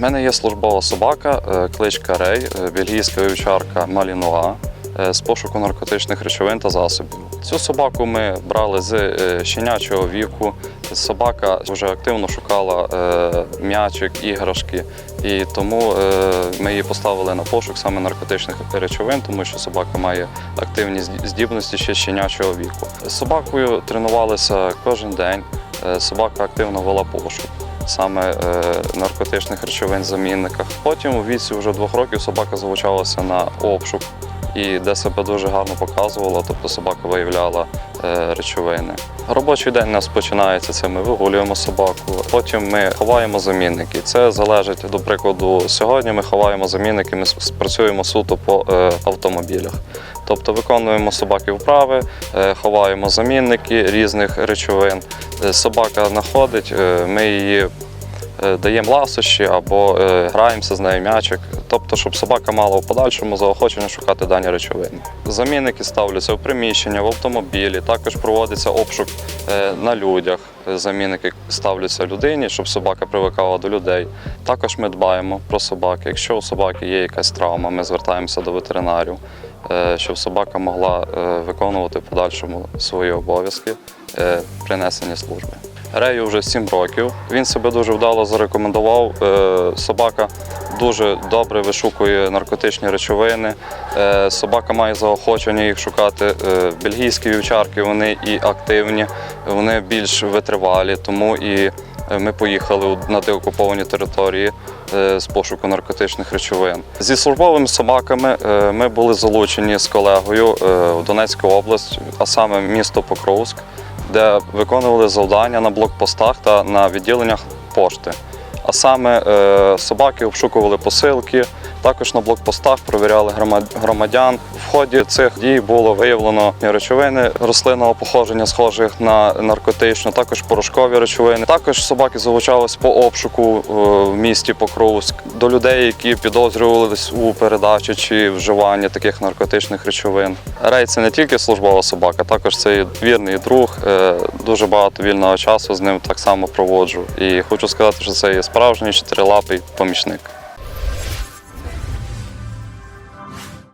мене є службова собака, е, кличка Рей, е, бельгійська вівчарка Малінуа е, з пошуку наркотичних речовин та засобів. Цю собаку ми брали з щенячого віку. Собака вже активно шукала м'ячик, іграшки, і тому ми її поставили на пошук саме наркотичних речовин, тому що собака має активні здібності ще щенячого віку. Собакою тренувалися кожен день. Собака активно вела пошук саме е, наркотичних речовин замінниках. Потім у віці вже двох років собака залучалася на обшук і де себе дуже гарно показувала, тобто собака виявляла е, речовини. Робочий день у нас починається. Це ми вигулюємо собаку. Потім ми ховаємо замінники. Це залежить до прикладу. Сьогодні ми ховаємо замінники. Ми с- працюємо суто по е, автомобілях. Тобто виконуємо собаки вправи, е, ховаємо замінники різних речовин. Е, Собака знаходить, е, ми її даємо ласощі або граємося з нею м'ячик. Тобто, щоб собака мала в подальшому заохочення шукати дані речовини. Замінники ставляться в приміщення, в автомобілі. Також проводиться обшук на людях. Замінники ставляться людині, щоб собака привикала до людей. Також ми дбаємо про собаки. Якщо у собаки є якась травма, ми звертаємося до ветеринарів, щоб собака могла е, виконувати в подальшому свої обов'язки е, при несенні служби. Рею вже 7 років. Він себе дуже вдало зарекомендував. Е, Собака дуже добре вишукує наркотичні речовини. Е, Собака має заохочення їх шукати. Е, Бельгійські вівчарки вони і активні, вони більш витривалі, тому і е, ми поїхали на деокуповані території е, з пошуку наркотичних речовин. Зі службовими собаками е, ми були залучені з колегою е, в Донецьку область, а саме місто Покровськ де виконували завдання на блокпостах та на відділеннях пошти. А саме е, собаки обшукували посилки, також на блокпостах провіряли громадян. В ході цих дій було виявлено речовини рослинного походження, схожих на наркотичну, також порошкові речовини. Також собаки залучались по обшуку е, в місті Покровськ до людей, які підозрювалися у передачі чи вживанні таких наркотичних речовин. Рей це не тільки службова собака, також це і вірний друг. Е, Дуже багато вільного часу з ним так само проводжу. І хочу сказати, що це є справжній чотирилапий помічник.